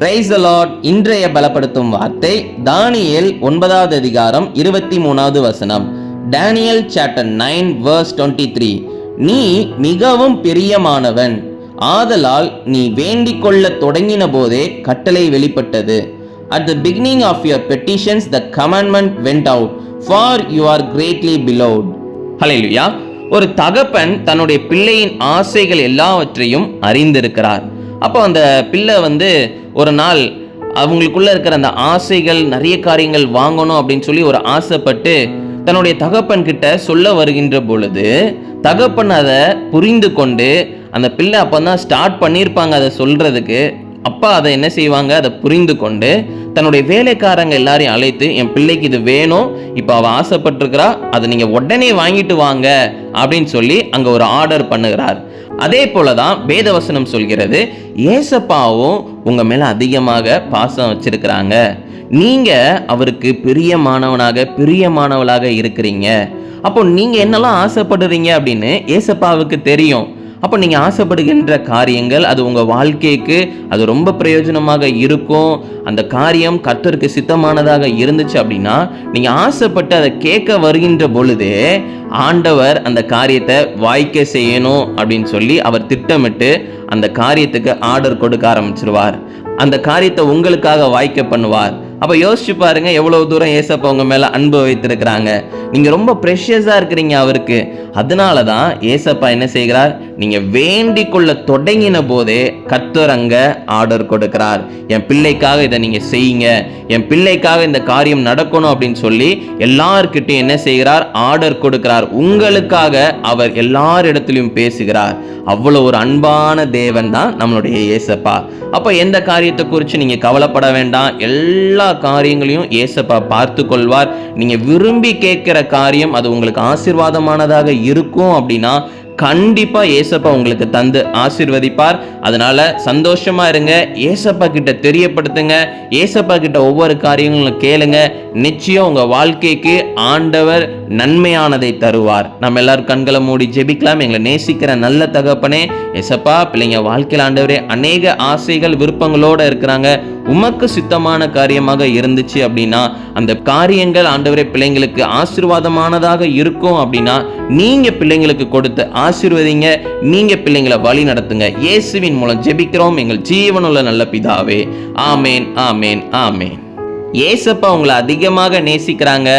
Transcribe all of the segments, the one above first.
Price Lord இன்றைய பலப்படுத்தும் வார்த்தை தானியல் ஒன்பதாவது அதிகாரம் இருபத்தி மூணாவது வசனம். Daniel chapter nine verse twenty three நீ மிகவும் பிரியமானவன். ஆதலால் நீ வேண்டிக் கொள்ளத் தொடங்கின போதே கட்டளை வெளிப்பட்டது. At the beginning of your petitions the commandment went out for you are greatly beloved ஹலையா ஒரு தகப்பன் தன்னுடைய பிள்ளையின் ஆசைகள் எல்லாவற்றையும் அறிந்திருக்கிறார். அப்போ அந்த பிள்ளை வந்து ஒரு நாள் அவங்களுக்குள்ள இருக்கிற அந்த ஆசைகள் நிறைய காரியங்கள் வாங்கணும் அப்படின்னு சொல்லி ஒரு ஆசைப்பட்டு தன்னுடைய தகப்பன் கிட்ட சொல்ல வருகின்ற பொழுது தகப்பன் அதை புரிந்து கொண்டு அந்த பிள்ளை அப்போ தான் ஸ்டார்ட் பண்ணியிருப்பாங்க அதை சொல்கிறதுக்கு அப்பா அதை என்ன செய்வாங்க? அதை புரிந்து கொண்டு தன்னுடைய வேலைக்காரங்க எல்லாரையும் அழைத்து என் பிள்ளைக்கு இது வேணும். இப்போ அவள் ஆசைப்பட்டிருக்கிறா. அதை நீங்கள் உடனே வாங்கிட்டு வாங்க. அப்படின்னு சொல்லி அங்கே ஒரு ஆர்டர் பண்ணுகிறார். அதே போல தான் வேதவசனம் சொல்கிறது ஏசப்பாவும் உங்கள் மேலே அதிகமாக பாசம் வச்சிருக்கிறாங்க. நீங்கள் அவருக்கு பிரியமானவனாக பிரியமானவளாக இருக்கிறீங்க. அப்போ நீங்கள் என்னெல்லாம் ஆசைப்படுறீங்க? அப்படின்னு ஏசப்பாவுக்கு தெரியும். அப்போ நீங்கள் ஆசைப்படுகின்ற காரியங்கள் அது உங்கள் வாழ்க்கைக்கு அது ரொம்ப பிரயோஜனமாக இருக்கும். அந்த காரியம் கர்த்தருக்கு சித்தமானதாக இருந்துச்சு அப்படின்னா நீங்கள் ஆசைப்பட்டு அதை கேட்க வருகின்ற பொழுதே ஆண்டவர் அந்த காரியத்தை வாய்க்க செய்யணும் அப்படின்னு சொல்லி அவர் திட்டமிட்டு அந்த காரியத்துக்கு ஆர்டர் கொடுக்க ஆரம்பிச்சிருவார். அந்த காரியத்தை உங்களுக்காக வாய்க்க பண்ணுவார். அப்போ யோசிச்சு பாருங்க எவ்வளவு தூரம் ஏசப்பா உங்க மேல அன்பு வைத்திருக்கிறாங்க. நீங்க ரொம்ப ப்ரெஷியஸா இருக்கிறீங்க அவருக்கு. அதனால தான் ஏசப்பா என்ன செய்கிறார்? நீங்க வேண்டிக் கொள்ள தொடங்கின போதே கத்தர் அங்க ஆர்டர் கொடுக்கிறார். என் பிள்ளைக்காக இதை நீங்க செய்யுங்க. என் பிள்ளைக்காக இந்த காரியம் நடக்கணும் அப்படின்னு சொல்லி எல்லார்கிட்டையும் என்ன செய்கிறார்? ஆர்டர் கொடுக்கிறார். உங்களுக்காக அவர் எல்லாரிடத்திலும் பேசுகிறார். அவ்வளோ ஒரு அன்பான தேவன் தான் நம்மளுடைய ஏசப்பா. அப்போ எந்த காரியத்தை குறித்து நீங்கள் கவலைப்பட வேண்டாம். எல்லா காரியங்களையும் ஏசப்பா பார்த்து கொள்வார் நீங்கள் விரும்பி கேட்குற காரியம் அது உங்களுக்கு ஆசீர்வாதமானதாக இருக்கும் அப்படின்னா கண்டிப்பா ஏசப்பா உங்களுக்கு தந்து ஆசிர்வதிப்பார். அதனால சந்தோஷமா இருங்க. ஏசப்பா கிட்ட தெரியப்படுத்துங்க. ஏசப்பா கிட்ட ஒவ்வொரு காரியங்களும் கேளுங்க. நிச்சயம் உங்க வாழ்க்கைக்கு ஆண்டவர் நன்மையானதை தருவார். நம்ம எல்லாரும் கண்களை மூடி ஜெபிக்கலாம். எங்களை நேசிக்கிற நல்ல தகப்பனே. ஏசப்பா பிள்ளைங்க வாழ்க்கையில் ஆண்டவரே அநேக ஆசைகள் விருப்பங்களோட இருக்கிறாங்க. உமக்கு சித்தமான காரியமாக இருந்துச்சு அப்படின்னா அந்த காரியங்கள் ஆண்டவரே பிள்ளைங்களுக்கு ஆசீர்வாதமானதாக இருக்கும் அப்படின்னா நீங்க பிள்ளைங்களுக்கு கொடுத்து ஆசீர்வதிங்க நீங்க பிள்ளைங்களை வழி நடத்துங்க. இயேசுவின் மூலம் ஜெபிக்கிறோம். எங்கள் ஜீவனுள்ள நல்ல பிதாவே. ஆமேன் ஆமேன் ஆமேன். ஏசப்பா உங்களை அதிகமாக நேசிக்கிறாங்க.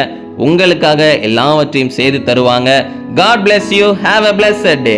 உங்களுக்காக எல்லாவற்றையும் செய்து தருவாங்க. God bless you have a bless day